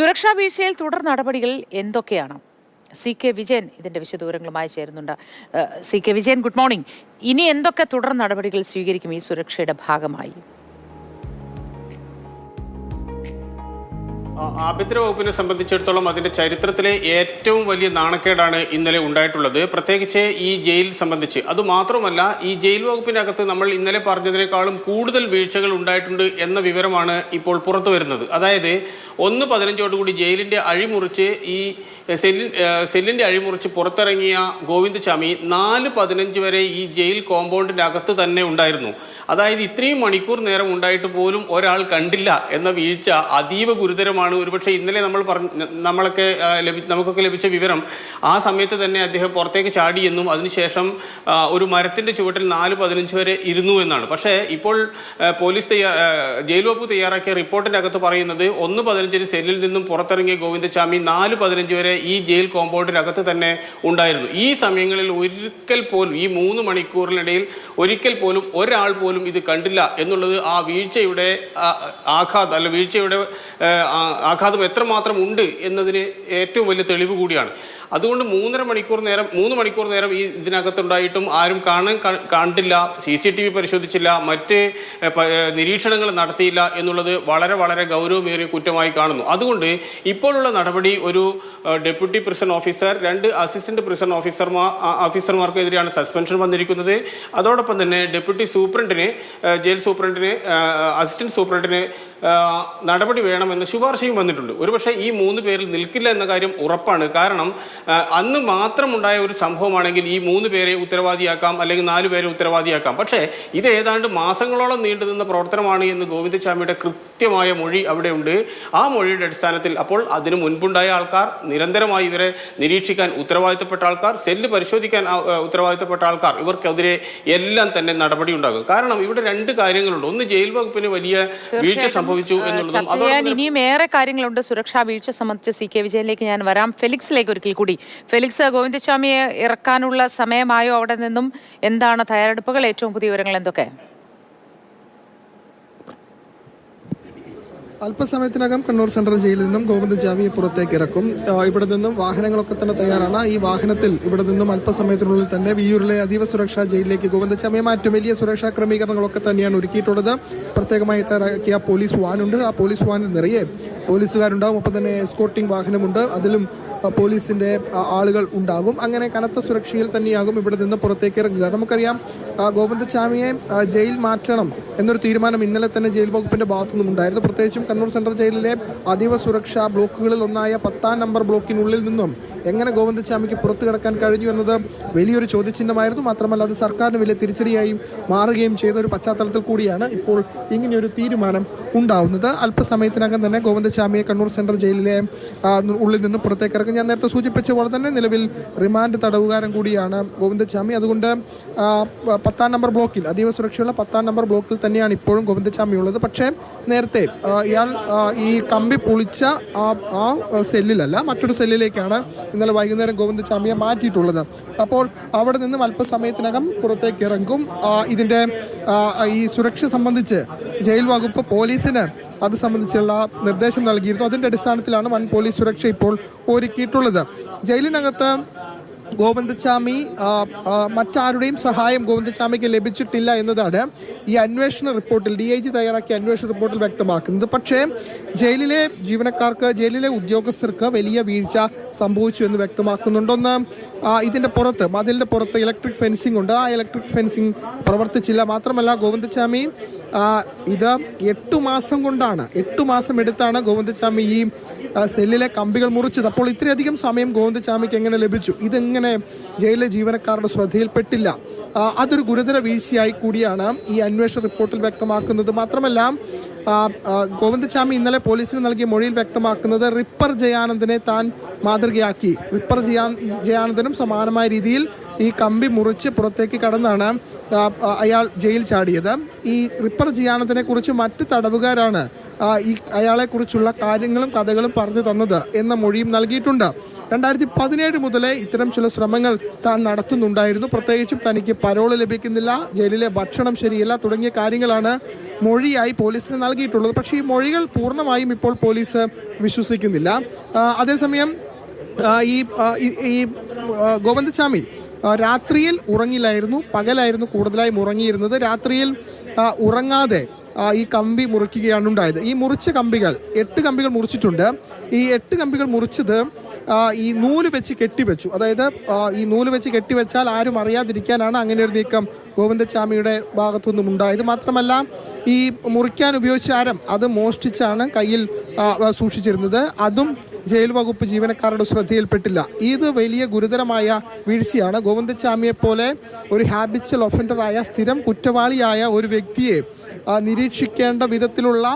സുരക്ഷാ വീഴ്ചയിൽ തുടർ നടപടികൾ എന്തൊക്കെയാണ്? സി കെ വിജയൻ ഇതിന്റെ വിശദവിവരങ്ങളുമായി ചേരുന്നുണ്ട്. C K Vijayan good morning. ഇനി എന്തൊക്കെ തുടർ നടപടികൾ സ്വീകരിക്കും ഈ സുരക്ഷയുടെ ഭാഗമായി? ആഭ്യന്തര വകുപ്പിനെ സംബന്ധിച്ചിടത്തോളം അതിന്റെ ചരിത്രത്തിലെ ഏറ്റവും വലിയ നാണക്കേടാണ് ഇന്നലെ ഉണ്ടായിട്ടുള്ളത്. പ്രത്യേകിച്ച് ഈ ജയിൽ സംബന്ധിച്ച്. അതുമാത്രമല്ല ഈ ജയിൽ വകുപ്പിനകത്ത് നമ്മൾ ഇന്നലെ പറഞ്ഞതിനേക്കാളും കൂടുതൽ വീഴ്ചകൾ ഉണ്ടായിട്ടുണ്ട് എന്ന വിവരമാണ് ഇപ്പോൾ പുറത്തു വരുന്നത് അതായത് ഒന്ന് പതിനഞ്ചോടുകൂടി ജയിലിന്റെ അഴിമുറിച്ച് ഈ സെല്ലിൻ സെല്ലിന്റെ അഴിമുറിച്ച് പുറത്തിറങ്ങിയ ഗോവിന്ദ് ഗോവിന്ദചാമി നാല് പതിനഞ്ച് വരെ ഈ ജയിൽ കോമ്പൗണ്ടിന്റെ അകത്ത് തന്നെ ഉണ്ടായിരുന്നു. അതായത് ഇത്രയും മണിക്കൂർ നേരം ഉണ്ടായിട്ട് പോലും ഒരാൾ കണ്ടില്ല എന്ന വീഴ്ച അതീവ ഗുരുതരമാണ്. ഒരുപക്ഷെ ഇന്നലെ നമ്മൾ പറഞ്ഞ നമ്മളൊക്കെ ലഭി നമുക്കൊക്കെ ലഭിച്ച വിവരം ആ സമയത്ത് തന്നെ അദ്ദേഹം പുറത്തേക്ക് ചാടിയെന്നും അതിനുശേഷം ഒരു മരത്തിന്റെ ചുവട്ടിൽ നാല് പതിനഞ്ച് വരെ ഇരുന്നു എന്നാണ്. പക്ഷേ ഇപ്പോൾ പോലീസ് തയ്യാ ജയിൽ വകുപ്പ് തയ്യാറാക്കിയ റിപ്പോർട്ടിന്റെ അകത്ത് പറയുന്നത് ഒന്ന് പതിനഞ്ചിന് സെല്ലിൽ നിന്നും പുറത്തിറങ്ങിയ ഗോവിന്ദചാമി നാല് പതിനഞ്ച് വരെ ഈ ജയിൽ കോമ്പൗണ്ടിനകത്ത് തന്നെ ഉണ്ടായിരുന്നു. ഈ സമയങ്ങളിൽ ഒരിക്കൽ പോലും ഈ മൂന്ന് മണിക്കൂറിനിടയിൽ ഒരിക്കൽ പോലും ഒരാൾ പോലും ഇത് കണ്ടില്ല എന്നുള്ളത് ആ വീഴ്ചയുടെ ആഘാതം അല്ല വീഴ്ചയുടെ ആഘാതം എത്രമാത്രം ഉണ്ട് എന്നതിന് ഏറ്റവും വലിയ തെളിവ് കൂടിയാണ്. അതുകൊണ്ട് മൂന്നര മണിക്കൂർ നേരം മൂന്ന് മണിക്കൂർ നേരം ഈ ഇതിനകത്തുണ്ടായിട്ടും ആരും കാണാൻ കണ്ടില്ല സി സി ടി വി പരിശോധിച്ചില്ല മറ്റ് നിരീക്ഷണങ്ങൾ നടത്തിയില്ല എന്നുള്ളത് വളരെ വളരെ ഗൗരവമേറിയ കുറ്റമായി കാണുന്നു. അതുകൊണ്ട് ഇപ്പോഴുള്ള നടപടി ഒരു ഡെപ്യൂട്ടി പ്രിസൺ ഓഫീസർ രണ്ട് അസിസ്റ്റന്റ് പ്രിസൺ ഓഫീസർമാർ ഓഫീസർമാർക്കെതിരെയാണ് സസ്പെൻഷൻ വന്നിരിക്കുന്നത്. അതോടൊപ്പം തന്നെ ഡെപ്യൂട്ടി സൂപ്രണ്ടിനെ ജയിൽ സൂപ്രണ്ടിനെ അസിസ്റ്റന്റ് സൂപ്രണ്ടിനെ നടപടി വേണമെന്ന ശുപാർശയും വന്നിട്ടുണ്ട്. ഒരുപക്ഷെ ഈ മൂന്ന് പേരിൽ നിൽക്കില്ല എന്ന കാര്യം ഉറപ്പാണ്. കാരണം അന്ന് മാത്രമുണ്ടായ ഒരു സംഭവമാണെങ്കിൽ ഈ മൂന്ന് പേരെ ഉത്തരവാദിയാക്കാം അല്ലെങ്കിൽ നാല് പേരെ ഉത്തരവാദിയാക്കാം. പക്ഷേ ഇത് ഏതാണ്ട് മാസങ്ങളോളം നീണ്ടു നിന്ന പ്രവർത്തനമാണ് എന്ന് ഗോവിന്ദസ്വാമിയുടെ കൃത്യമായ മൊഴി അവിടെയുണ്ട് ആ മൊഴിയുടെ അടിസ്ഥാനത്തിൽ അപ്പോൾ അതിനു മുൻപുണ്ടായ ആൾക്കാർ നിരന്തരമായി ഇവരെ നിരീക്ഷിക്കാൻ ഉത്തരവാദിത്തപ്പെട്ട ആൾക്കാർ സെല്ല് പരിശോധിക്കാൻ ഉത്തരവാദിത്തപ്പെട്ട ആൾക്കാർ ഇവർക്കെതിരെ എല്ലാം തന്നെ നടപടി ഉണ്ടാകും. കാരണം ഇവിടെ രണ്ട് കാര്യങ്ങളുണ്ട്. ഒന്ന് ജയിൽ വകുപ്പിന് വലിയ വീഴ്ച സംഭവിച്ചു എന്നുള്ളതും ഇനിയും ഏറെ കാര്യങ്ങളുണ്ട്. സുരക്ഷാ വീഴ്ച സംബന്ധിച്ച് സി കെ വിജയനിലേക്ക് ഞാൻ വരാം. ഫെലിക്സിലേക്ക് ഒരിക്കൽ കൂടി ഫെലിക്സ് ഗോവിന്ദസ്വാമിയെ ഇറക്കാനുള്ള സമയമായോ അവിടെ നിന്നും? എന്താണ് തയ്യാറെടുപ്പുകൾ? ഏറ്റവും പുതിയ വിവരങ്ങൾ എന്തൊക്കെ? അല്പസമയത്തിനകം കണ്ണൂർ സെൻട്രൽ ജയിലിൽ നിന്നും ഗോവിന്ദജാമിയെ പുറത്തേക്ക് ഇറക്കും. ഇവിടെ നിന്നും വാഹനങ്ങളൊക്കെ തന്നെ തയ്യാറാണ്. ഈ വാഹനത്തിൽ ഇവിടെ നിന്നും അല്പസമയത്തിനുള്ളിൽ തന്നെ വിയൂരിലെ അതീവ സുരക്ഷാ ജയിലിലേക്ക് ഗോവിന്ദജാമിയെ മാറ്റും. വലിയ സുരക്ഷാ ക്രമീകരണങ്ങളൊക്കെ തന്നെയാണ് ഒരുക്കിയിട്ടുള്ളത്. പ്രത്യേകമായി തയ്യാറാക്കിയ പോലീസ് വാനുണ്ട്. ആ പോലീസ് വാനിൽ നിറയെ പോലീസുകാരുണ്ടാവും. ഒപ്പം തന്നെ എസ്കോട്ടിംഗ് വാഹനമുണ്ട്. അതിലും പോലീസിന്റെ ആളുകൾ ഉണ്ടാകും. അങ്ങനെ കനത്ത സുരക്ഷയിൽ തന്നെയാകും ഇവിടെ നിന്ന് പുറത്തേക്ക് ഇറങ്ങുക. നമുക്കറിയാം ഗോവിന്ദസ്വാമിയെ ജയിൽ മാറ്റണം എന്നൊരു തീരുമാനം ഇന്നലെ തന്നെ ജയിൽ വകുപ്പിന്റെ ഭാഗത്തു നിന്നുണ്ടായിരുന്നു പ്രത്യേകിച്ചും കണ്ണൂർ സെൻട്രൽ ജയിലിലെ അതീവ സുരക്ഷാ ബ്ലോക്കുകളിൽ ഒന്നായ പത്താം നമ്പർ ബ്ലോക്കിനുള്ളിൽ നിന്നും എങ്ങനെ ഗോവിന്ദസ്വാമിക്ക് പുറത്തു കിടക്കാൻ കഴിഞ്ഞു എന്നത് വലിയൊരു ചോദ്യചിഹ്നമായിരുന്നു. മാത്രമല്ല അത് സർക്കാരിന് വലിയ തിരിച്ചടിയായി മാറുകയും ചെയ്ത ഒരു പശ്ചാത്തലത്തിൽ കൂടിയാണ് ഇപ്പോൾ ഇങ്ങനെയൊരു തീരുമാനം ഉണ്ടാവുന്നത്. അല്പസമയത്തിനകം തന്നെ ഗോവിന്ദസ്വാമിയെ കണ്ണൂർ സെൻട്രൽ ജയിലിലെ ഉള്ളിൽ നിന്ന് പുറത്തേക്ക് ഇറക്കും ഞാൻ നേരത്തെ സൂചിപ്പിച്ച പോലെ തന്നെ നിലവിൽ റിമാൻഡ് തടവുകാരൻ കൂടിയാണ് ഗോവിന്ദസ്വാമി അതുകൊണ്ട് പത്താം നമ്പർ ബ്ലോക്കിൽ അതീവ സുരക്ഷയുള്ള പത്താം നമ്പർ ബ്ലോക്കിൽ തന്നെയാണ് ഇപ്പോഴും ഗോവിന്ദസ്വാമി ഉള്ളത്. പക്ഷേ നേരത്തെ ഇയാൾ ഈ കമ്പി പൊളിച്ച ആ സെല്ലിലല്ല മറ്റൊരു സെല്ലിലേക്കാണ് ഇന്നലെ വൈകുന്നേരം ഗോവിന്ദചാമിയെ മാറ്റിയിട്ടുള്ളത്. അപ്പോൾ അവിടെ നിന്നും അല്പസമയത്തിനകം പുറത്തേക്ക് ഇറങ്ങും. ഇതിന്റെ ഈ സുരക്ഷ സംബന്ധിച്ച് ജയിൽ വകുപ്പ് പോലീസിന് അത് സംബന്ധിച്ചുള്ള നിർദ്ദേശം നൽകിയിരുന്നു. അതിന്റെ അടിസ്ഥാനത്തിലാണ് വൻ പോലീസ് സുരക്ഷ ഇപ്പോൾ ഒരുക്കിയിട്ടുള്ളത്. ജയിലിനകത്ത് ആ, മറ്റാരുടെയും സഹായം ഗോവിന്ദച്ചാമിക്ക് ലഭിച്ചിട്ടില്ല എന്നതാണ് ഈ അന്വേഷണ റിപ്പോർട്ടിൽ ഡി ഐ ജി തയ്യാറാക്കിയ അന്വേഷണ റിപ്പോർട്ടിൽ വ്യക്തമാക്കുന്നത്. പക്ഷേ ജയിലിലെ ജീവനക്കാർക്ക് ജയിലിലെ ഉദ്യോഗസ്ഥർക്ക് വലിയ വീഴ്ച സംഭവിച്ചു എന്ന് വ്യക്തമാക്കുന്നുണ്ട് ഒന്ന് ഇതിന്റെ പുറത്ത് മതിലിന്റെ പുറത്ത് ഇലക്ട്രിക് ഫെൻസിംഗ് ഉണ്ട്. ആ ഇലക്ട്രിക് ഫെൻസിംഗ് പ്രവർത്തിച്ചില്ല. മാത്രമല്ല ഗോവിന്ദച്ചാമി ആ, ഇത് എട്ടു മാസം കൊണ്ടാണ് എട്ടു മാസം എടുത്താണ് ഗോവിന്ദച്ചാമി ഈ സെല്ലിലെ കമ്പികൾ മുറിച്ചത്. അപ്പോൾ ഇത്രയധികം സമയം ഗോവിന്ദചാമിക്ക് എങ്ങനെ ലഭിച്ചു? ഇതെങ്ങനെ ജയിലിലെ ജീവനക്കാരുടെ ശ്രദ്ധയിൽപ്പെട്ടില്ല? അതൊരു ഗുരുതര വീഴ്ചയായി കൂടിയാണ് ഈ അന്വേഷണ റിപ്പോർട്ടിൽ വ്യക്തമാക്കുന്നത്. മാത്രമല്ല ആ, ഇന്നലെ പോലീസിന് നൽകിയ മൊഴിയിൽ വ്യക്തമാക്കുന്നത് റിപ്പർ ജയാനന്ദനെ താൻ മാതൃകയാക്കി. റിപ്പർ ജയാ ജയാനന്ദനും സമാനമായ രീതിയിൽ ഈ കമ്പി മുറിച്ച് പുറത്തേക്ക് കടന്നാണ് അയാൾ ജയിൽ ചാടിയത്. ഈ റിപ്പർ ജയാനന്ദനെ കുറിച്ച് മറ്റ് തടവുകാരാണ് ഈ അയാളെക്കുറിച്ചുള്ള കാര്യങ്ങളും കഥകളും പറഞ്ഞു തന്നത് എന്ന മൊഴിയും നൽകിയിട്ടുണ്ട്. രണ്ടായിരത്തി പതിനേഴ് മുതലേ ഇത്തരം ചില ശ്രമങ്ങൾ താൻ നടത്തുന്നുണ്ടായിരുന്നു. പ്രത്യേകിച്ചും തനിക്ക് പരോൾ ലഭിക്കുന്നില്ല ജയിലിലെ ഭക്ഷണം ശരിയല്ല തുടങ്ങിയ കാര്യങ്ങളാണ് മൊഴിയായി പോലീസിന് നൽകിയിട്ടുള്ളത്. പക്ഷേ ഈ മൊഴികൾ പൂർണമായും ഇപ്പോൾ പോലീസ് വിശ്വസിക്കുന്നില്ല. അതേസമയം ഈ ഈ- ഗോവിന്ദസ്വാമി രാത്രിയിൽ ഉറങ്ങില്ലായിരുന്നു പകലായിരുന്നു കൂടുതലായും ഉറങ്ങിയിരുന്നത്. രാത്രിയിൽ ഉറങ്ങാതെ ഈ കമ്പി മുറിക്കുകയാണ് ഉണ്ടായത്. ഈ മുറിച്ച കമ്പികൾ എട്ട് കമ്പികൾ മുറിച്ചിട്ടുണ്ട്. ഈ എട്ട് കമ്പികൾ മുറിച്ചത് ഈ നൂൽ വെച്ച് കെട്ടിവെച്ചു. അതായത് ഈ നൂൽ വെച്ച് കെട്ടിവെച്ചാൽ ആരും അറിയാതിരിക്കാനാണ് അങ്ങനെ ഒരു നീക്കം ഗോവിന്ദസ്വാമിയുടെ ഭാഗത്തുനിന്നും ഉണ്ടായത്. മാത്രമല്ല ഈ മുറിക്കാൻ ഉപയോഗിച്ച ആരം അത് മോഷ്ടിച്ചാണ് കയ്യിൽ സൂക്ഷിച്ചിരുന്നത്. അതും ജയിൽ വകുപ്പ് ജീവനക്കാരുടെ ശ്രദ്ധയിൽപ്പെട്ടില്ല. ഇത് വലിയ ഗുരുതരമായ വീഴ്ചയാണ്. ഗോവിന്ദസ്വാമിയെ പോലെ ഒരു ഹാബിച്വൽ ഒഫൻഡറായ സ്ഥിരം കുറ്റവാളിയായ ഒരു വ്യക്തിയെ നിരീക്ഷിക്കേണ്ട വിധത്തിലുള്ള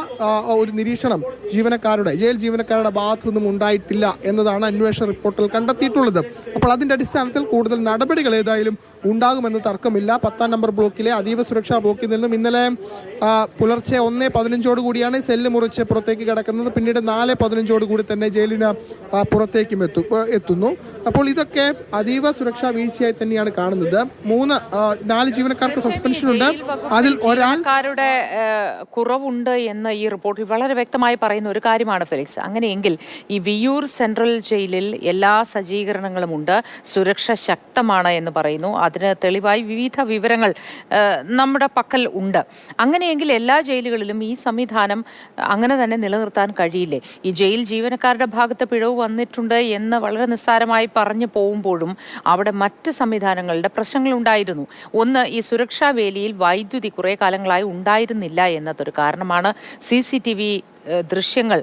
ഒരു നിരീക്ഷണം ജീവനക്കാരുടെ ജയിൽ ജീവനക്കാരുടെ ഭാഗത്തു നിന്നും ഉണ്ടായിട്ടില്ല എന്നതാണ് അന്വേഷണ റിപ്പോർട്ടിൽ കണ്ടെത്തിയിട്ടുള്ളത്. അപ്പോൾ അതിന്റെ അടിസ്ഥാനത്തിൽ കൂടുതൽ നടപടികൾ ഏതായാലും ഉണ്ടാകുമെന്ന് തർക്കമില്ല. പത്താം നമ്പർ ബ്ലോക്കിലെ അതീവ സുരക്ഷാ ബ്ലോക്കിൽ നിന്നും ഇന്നലെ പുലർച്ചെ ഒന്ന് പതിനഞ്ചോട് കൂടിയാണ് സെല്ല് മുറിച്ച് പുറത്തേക്ക് കിടക്കുന്നത്. പിന്നീട് നാല് പതിനഞ്ചോട് കൂടി തന്നെ ജയിലിന് പുറത്തേക്കും എത്തു എത്തുന്നു. അപ്പോൾ ഇതൊക്കെ അതീവ സുരക്ഷാ വീഴ്ചയായി തന്നെയാണ് കാണുന്നത്. മൂന്ന് നാല് ജീവനക്കാർക്ക് സസ്പെൻഷൻ ഉണ്ട്. അതിൽ ഒരാൾ കുറവുണ്ട് എന്ന് ഈ റിപ്പോർട്ടിൽ വളരെ വ്യക്തമായി പറയുന്ന ഒരു കാര്യമാണ് ഫെലിക്സ്. അങ്ങനെയെങ്കിൽ ഈ വിയൂർ സെൻട്രൽ ജയിലിൽ എല്ലാ സജ്ജീകരണങ്ങളും ഉണ്ട്. സുരക്ഷ ശക്തമാണ് എന്ന് പറയുന്നു. അതിന് തെളിവായി വിവിധ വിവരങ്ങൾ നമ്മുടെ പക്കൽ ഉണ്ട്. അങ്ങനെയെങ്കിൽ എല്ലാ ജയിലുകളിലും ഈ സംവിധാനം അങ്ങനെ തന്നെ നിലനിർത്താൻ കഴിയില്ലേ? ഈ ജയിൽ ജീവനക്കാരുടെ ഭാഗത്ത് പിഴവ് വന്നിട്ടുണ്ട് എന്ന് വളരെ നിസ്സാരമായി പറഞ്ഞു പോകുമ്പോഴും അവിടെ മറ്റ് സംവിധാനങ്ങളുടെ പ്രശ്നങ്ങൾ ഉണ്ടായിരുന്നു ഒന്ന് ഈ സുരക്ഷാ വേലിയിൽ വൈദ്യുതി കുറേ കാലങ്ങളായി ഉണ്ടായിരുന്നില്ല എന്നതൊരു കാരണമാണ് സി സി ടി വി ദൃശ്യങ്ങൾ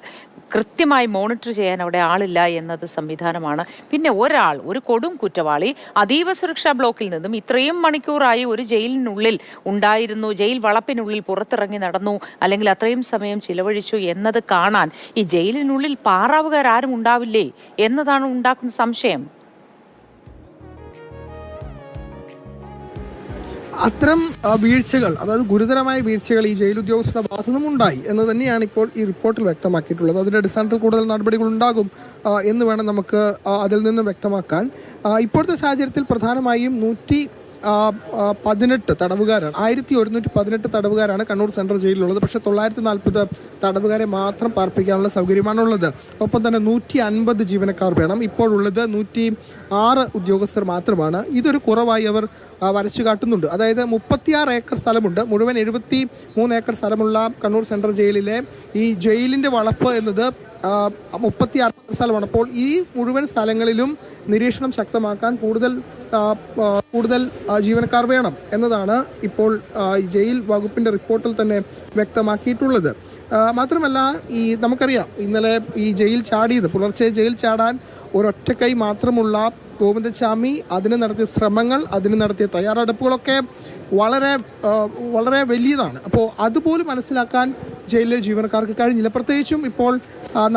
കൃത്യമായി മോണിറ്റർ ചെയ്യാൻ അവിടെ ആളില്ല എന്നത് സംവിധാനമാണ്. പിന്നെ ഒരാൾ ഒരു കൊടും കുറ്റവാളി അതീവ സുരക്ഷാ ബ്ലോക്കിൽ നിന്നും ഇത്രയും മണിക്കൂറായി ഒരു ജയിലിനുള്ളിൽ ഉണ്ടായിരുന്നു ജയിൽ വളപ്പിനുള്ളിൽ പുറത്തിറങ്ങി നടന്നു അല്ലെങ്കിൽ അത്രയും സമയം ചിലവഴിച്ചു എന്നത് കാണാൻ ഈ ജയിലിനുള്ളിൽ പാറാവുകാരും ഉണ്ടാവില്ലേ എന്നതാണ് ഉണ്ടാക്കുന്ന സംശയം. അത്തരം വീഴ്ചകൾ അതായത് ഗുരുതരമായ വീഴ്ചകൾ ഈ ജയിൽ ഉദ്യോഗസ്ഥരുടെ ഭാഗത്തു ഉണ്ടായി എന്ന് തന്നെയാണ് ഇപ്പോൾ ഈ റിപ്പോർട്ടിൽ വ്യക്തമാക്കിയിട്ടുള്ളത്. അതിന്റെ അടിസ്ഥാനത്തിൽ കൂടുതൽ നടപടികൾ ഉണ്ടാകും എന്ന് വേണം നമുക്ക് അതിൽ നിന്ന് വ്യക്തമാക്കാൻ. ഇപ്പോഴത്തെ സാഹചര്യത്തിൽ പ്രധാനമായും നൂറ്റി പതിനെട്ട് തടവുകാരാണ്. ആയിരത്തി ഒരുന്നൂറ്റി പതിനെട്ട് തടവുകാരാണ് കണ്ണൂർ സെൻട്രൽ ജയിലിലുള്ളത്. പക്ഷേ തൊള്ളായിരത്തി നാൽപ്പത് തടവുകാരെ മാത്രം പാർപ്പിക്കാനുള്ള സൗകര്യമാണുള്ളത്. ഒപ്പം തന്നെ നൂറ്റി അൻപത് ജീവനക്കാർ വേണം. ഇപ്പോഴുള്ളത് നൂറ്റി ആറ് ഉദ്യോഗസ്ഥർ മാത്രമാണ്. ഇതൊരു കുറവായി അവർ വരച്ചു കാട്ടുന്നുണ്ട്. അതായത് മുപ്പത്തിയാറ് ഏക്കർ സ്ഥലമുണ്ട്. മുഴുവൻ എഴുപത്തി മൂന്ന് ഏക്കർ സ്ഥലമുള്ള കണ്ണൂർ സെൻട്രൽ ജയിലിലെ ഈ ജയിലിന്റെ വളപ്പ് എന്നത് മുപ്പത്തി ആറ് സ്ഥലമാണ്. അപ്പോൾ ഈ മുഴുവൻ സ്ഥലങ്ങളിലും നിരീക്ഷണം ശക്തമാക്കാൻ കൂടുതൽ കൂടുതൽ ജീവനക്കാർ വേണം എന്നതാണ് ഇപ്പോൾ ജയിൽ വകുപ്പിന്റെ റിപ്പോർട്ടിൽ തന്നെ വ്യക്തമാക്കിയിട്ടുള്ളത്. മാത്രമല്ല ഈ നമുക്കറിയാം ഇന്നലെ ഈ ജയിൽ ചാടിയത് പുലർച്ചെ ജയിൽ ചാടാൻ ഒരൊറ്റക്കൈ മാത്രമുള്ള ഗോവിന്ദസ്വാമി അതിന് നടത്തിയ ശ്രമങ്ങൾ അതിന് നടത്തിയ തയ്യാറെടുപ്പുകളൊക്കെ വളരെ വളരെ വലിയതാണ്. അപ്പോൾ അതുപോലും മനസ്സിലാക്കാൻ ജയിലിലെ ജീവനക്കാർക്ക് കഴിഞ്ഞില്ല. പ്രത്യേകിച്ചും ഇപ്പോൾ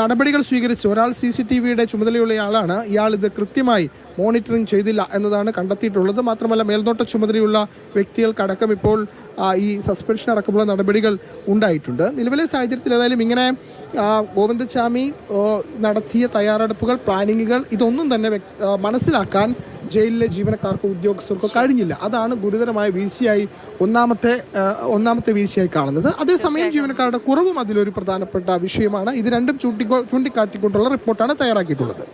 നടപടികൾ സ്വീകരിച്ച് ഒരാൾ സി സി ടി വിയുടെ ചുമതലയുള്ളയാളാണ്. ഇയാൾ ഇത് കൃത്യമായി മോണിറ്ററിംഗ് ചെയ്തില്ല എന്നതാണ് കണ്ടെത്തിയിട്ടുള്ളത്. മാത്രമല്ല മേൽനോട്ട ചുമതലയുള്ള വ്യക്തികൾക്കടക്കം ഇപ്പോൾ ഈ സസ്പെൻഷൻ അടക്കമുള്ള നടപടികൾ ഉണ്ടായിട്ടുണ്ട്. നിലവിലെ സാഹചര്യത്തിൽ ഏതായാലും ഇങ്ങനെ ഗോവിന്ദസ്വാമി നടത്തിയ തയ്യാറെടുപ്പുകൾ പ്ലാനിങ്ങുകൾ ഇതൊന്നും തന്നെ മനസ്സിലാക്കാൻ ജയിലിലെ ജീവനക്കാർക്കോ ഉദ്യോഗസ്ഥർക്കോ കഴിഞ്ഞില്ല. അതാണ് ഗുരുതരമായ വീഴ്ചയായി ഒന്നാമത്തെ ഒന്നാമത്തെ വീഴ്ചയായി കാണുന്നത്. അതേസമയം ജീവനക്കാരുടെ കുറവും അതിലൊരു പ്രധാനപ്പെട്ട വിഷയമാണ്. ഇത് രണ്ടും ചൂണ്ടിക്കോ ചൂണ്ടിക്കാട്ടിക്കൊണ്ടുള്ള റിപ്പോർട്ടാണ് തയ്യാറാക്കിയിട്ടുള്ളത്.